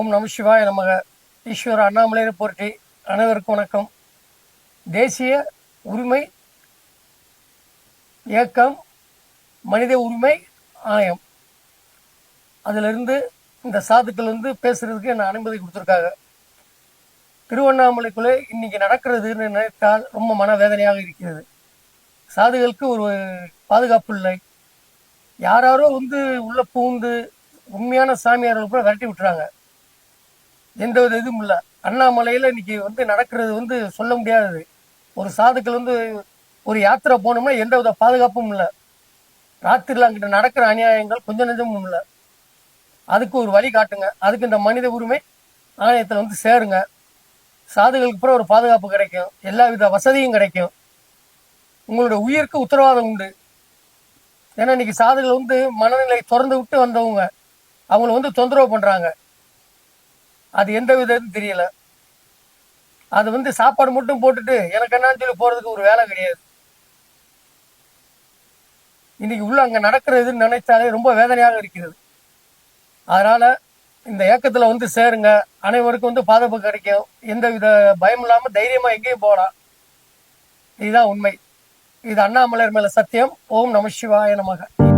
சிவாய நமக. ஈஸ்வர அண்ணாமலையை போற்றி அனைவருக்கும் வணக்கம். தேசிய உரிமை இயக்கம் மனித உரிமை ஆணையம். அதிலிருந்து இந்த சாதுக்கள் வந்து பேசுகிறதுக்கு என்ன அனுமதி கொடுத்துருக்காங்க? திருவண்ணாமலைக்குள்ளே இன்னைக்கு நடக்கிறதுன்னு நினைத்தால் ரொம்ப மனவேதனையாக இருக்கிறது. சாதுகளுக்கு ஒரு பாதுகாப்பு இல்லை. யாராரோ வந்து உள்ளே பூந்து உண்மையான சாமியார்கள் கூட விரட்டி விட்டுறாங்க. எந்த வித இதுவும் இல்லை. அண்ணாமலையில் இன்னைக்கு வந்து நடக்கிறது வந்து சொல்ல முடியாதது ஒரு சாதுக்கள் வந்து ஒரு யாத்திரை போனோம்னா எந்த வித பாதுகாப்பும் இல்லை. ராத்திரில அங்கிட்ட நடக்கிற அநியாயங்கள் கொஞ்சம் நெஞ்சமும் இல்லை. அதுக்கு ஒரு வழி காட்டுங்க. அதுக்கு இந்த மனித உரிமை ஆணையத்தில் வந்து சேருங்க. சாதுகளுக்கு அப்புறம் ஒரு பாதுகாப்பு கிடைக்கும். எல்லா வித வசதியும் கிடைக்கும். உங்களோட உயிருக்கு உத்தரவாதம் உண்டு. ஏன்னா இன்னைக்கு சாதுகள் வந்து மனநிலை திறந்து விட்டு வந்தவங்க. அவங்கள வந்து தொந்தரவு பண்ணுறாங்க அது எந்த விதம் தெரியல. அது வந்து சாப்பாடு மட்டும் போட்டுட்டு எனக்கு என்னன்னு சொல்லி போறதுக்கு ஒரு வேலை கிடையாது. இன்னைக்கு உள்ள அங்க நடக்கிறதுன்னு நினைச்சாலே ரொம்ப வேதனையாக இருக்கிறது. அதனால இந்த இயக்கத்துல வந்து சேருங்க. அனைவருக்கும் வந்து பாதுகாப்பு கிடைக்கும். எந்த வித பயம் இல்லாம தைரியமா எங்கேயும் போகலாம். இதுதான் உண்மை. இது அண்ணாமலையர் மேல சத்தியம். ஓம் நம சிவாய நமக.